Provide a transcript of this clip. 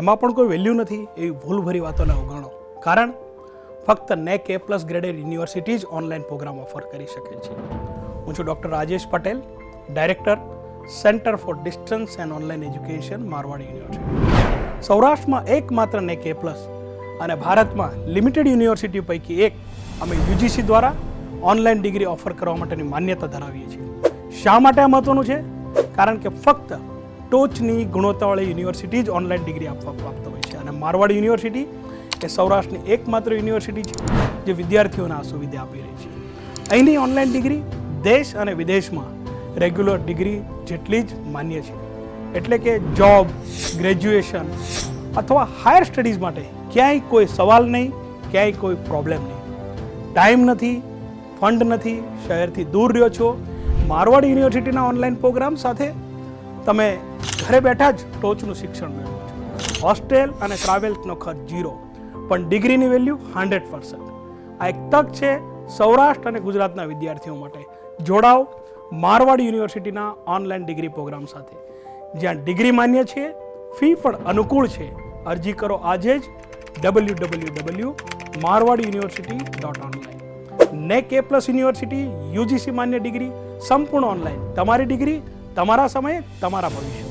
એમાં પણ કોઈ વેલ્યુ નથી એવી ભૂલભરી વાતોને અવગણો. કારણ ફક્ત NAAC A plus graded university જ ઓનલાઈન પ્રોગ્રામ ઓફર કરી શકે છે. હું છું doctor Rajesh Patel, director centre for distance and online education, Marwad university. સૌરાષ્ટ્રમાં એકમાત્ર નેક એ પ્લસ અને ભારતમાં લિમિટેડ યુનિવર્સિટી પૈકી એક અમે યુજીસી દ્વારા ઓનલાઈન ડિગ્રી ઓફર કરવા માટેની માન્યતા ધરાવીએ છીએ. શા માટે આ મહત્વનું છે? કારણ કે ફક્ત ટોચની ગુણવત્તાવાળી યુનિવર્સિટી જ ઓનલાઈન ડિગ્રી આપવા પ્રાપ્ત હોય છે. અને મારવાડ યુનિવર્સિટી એ સૌરાષ્ટ્રની એકમાત્ર યુનિવર્સિટી છે, જે વિદ્યાર્થીઓને આ સુવિધા આપી રહી છે. અહીંની ઓનલાઈન ડિગ્રી દેશ અને વિદેશમાં રેગ્યુલર ડિગ્રી જેટલી જ માન્ય છે. એટલે કે જોબ ગ્રેજ્યુએશન અથવા હાયર સ્ટડીઝ માટે ક્યાંય કોઈ સવાલ નહીં, ક્યાંય કોઈ પ્રોબ્લેમ નહીં. ટાઈમ નથી ફંડ નથી, શહેરથી દૂર રહ્યો છો. મારવાડ યુનિવર્સિટીના ઓનલાઈન પ્રોગ્રામ સાથે તમે ઘરે બેઠા જ ટોચનું શિક્ષણ મેળવો છો. હોસ્ટેલ અને ટ્રાવેલ્સનો ખર્ચ ઝીરો, પણ ડિગ્રીની વેલ્યુ હંડ્રેડ પર્સન્ટ. આ એક તક છે સૌરાષ્ટ્ર અને ગુજરાતના વિદ્યાર્થીઓ માટે. જોડાઓ મારવાડ યુનિવર્સિટીના ઓનલાઈન ડિગ્રી પ્રોગ્રામ સાથે. જ્યાં ડિગ્રી માન્ય છે, ફી પણ અનુકૂળ છે. અરજી કરો આજે જ W W W Marwad university dot online NAAC A plus university UGC માન્ય ડિગ્રી, સંપૂર્ણ ઓનલાઈન. તમારી ડિગ્રી તમારા સમયે તમારા ભવિષ્ય.